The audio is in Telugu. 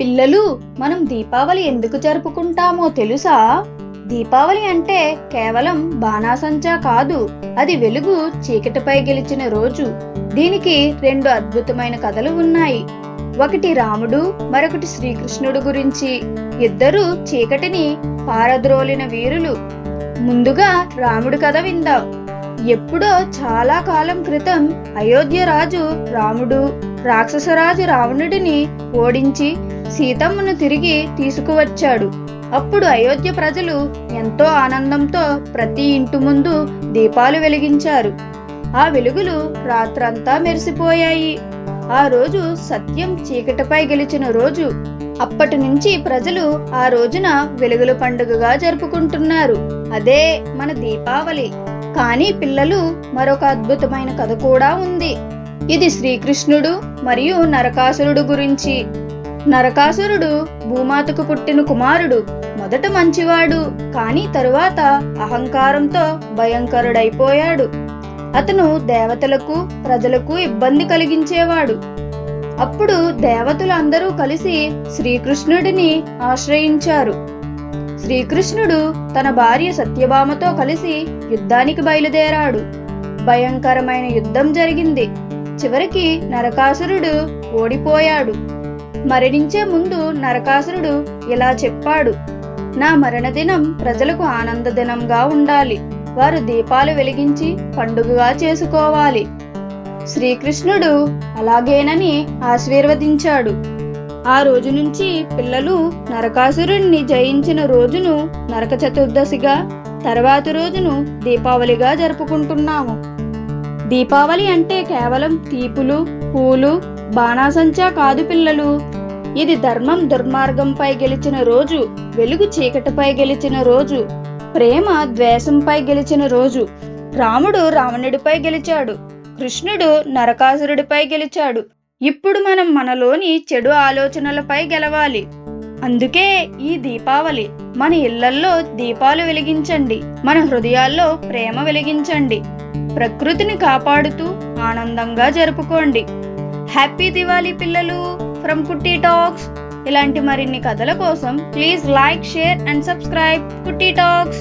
పిల్లలు మనం దీపావళి ఎందుకు జరుపుకుంటామో తెలుసా? దీపావళి అంటే కేవలం బాణాసంచా కాదు అది వెలుగు చీకటిపై గెలిచిన రోజు. దీనికి రెండు అద్భుతమైన కథలు ఉన్నాయి. ఒకటి రాముడు మరొకటి శ్రీకృష్ణుడు గురించి. ఇద్దరు చీకటిని పారద్రోలిన వీరులు. ముందుగా రాముడి కథ విందాం. ఎప్పుడో చాలా కాలం క్రితం అయోధ్య రాజు రాముడు రాక్షసరాజు రావణుడిని ఓడించి సీతమ్మను తిరిగి తీసుకువచ్చాడు. అప్పుడు అయోధ్య ప్రజలు ఎంతో ఆనందంతో ప్రతి ఇంటి ముందు దీపాలు వెలిగించారు. ఆ వెలుగులు రాత్రంతా మెరిసిపోయాయి. ఆ రోజు సత్యం చీకటిపై గెలిచిన రోజు. అప్పటి నుంచి ప్రజలు ఆ రోజున వెలుగుల పండుగగా జరుపుకుంటున్నారు. అదే మన దీపావళి. కానీ పిల్లలు మరొక అద్భుతమైన కథ కూడా ఉంది. ఇది శ్రీకృష్ణుడు మరియు నరకాసురుడు గురించి. నరకాసురుడు భూమాతకు పుట్టిన కుమారుడు మొదట మంచివాడు కానీ తరువాత అహంకారంతో భయంకరుడైపోయాడు. అతను దేవతలకు ప్రజలకు ఇబ్బంది కలిగించేవాడు. అప్పుడు దేవతలు అందరూ కలిసి శ్రీకృష్ణుడిని ఆశ్రయించారు. శ్రీకృష్ణుడు తన భార్య సత్యభామతో కలిసి యుద్ధానికి బయలుదేరాడు. భయంకరమైన యుద్ధం జరిగింది. చివరికి నరకాసురుడు ఓడిపోయాడు. మరణించే ముందు నరకాసురుడు ఇలా చెప్పాడు. నా మరణదినం ప్రజలకు ఆనందదినంగా ఉండాలి. వారు దీపాలు వెలిగించి పండుగగా చేసుకోవాలి. శ్రీకృష్ణుడు అలాగేనని ఆశీర్వదించాడు. ఆ రోజు నుంచి పిల్లలు నరకాసురుణ్ణి జయించిన రోజును నరక చతుర్దశిగా తర్వాతి రోజును దీపావళిగా జరుపుకుంటున్నాము. దీపావళి అంటే కేవలం తీపులు పూలు బాణాసంచా కాదు పిల్లలు. ఇది ధర్మం దుర్మార్గంపై గెలిచిన రోజు వెలుగు చీకటిపై గెలిచిన రోజు ప్రేమ ద్వేషంపై గెలిచిన రోజు. రాముడు రావణుడిపై గెలిచాడు కృష్ణుడు నరకాసురుడిపై గెలిచాడు. ఇప్పుడు మనం మనలోని చెడు ఆలోచనలపై గెలవాలి. అందుకే ఈ దీపావళి మన ఇళ్ళల్లో దీపాలు వెలిగించండి మన హృదయాల్లో ప్రేమ వెలిగించండి. ప్రకృతిని కాపాడుతూ ఆనందంగా జరుపుకోండి. హ్యాపీ దివాళీ పిల్లలు ఫ్రమ్ కుట్టి టాక్స్ ఇలాంటి మరిన్ని కథల కోసం please like share and subscribe Kutti talks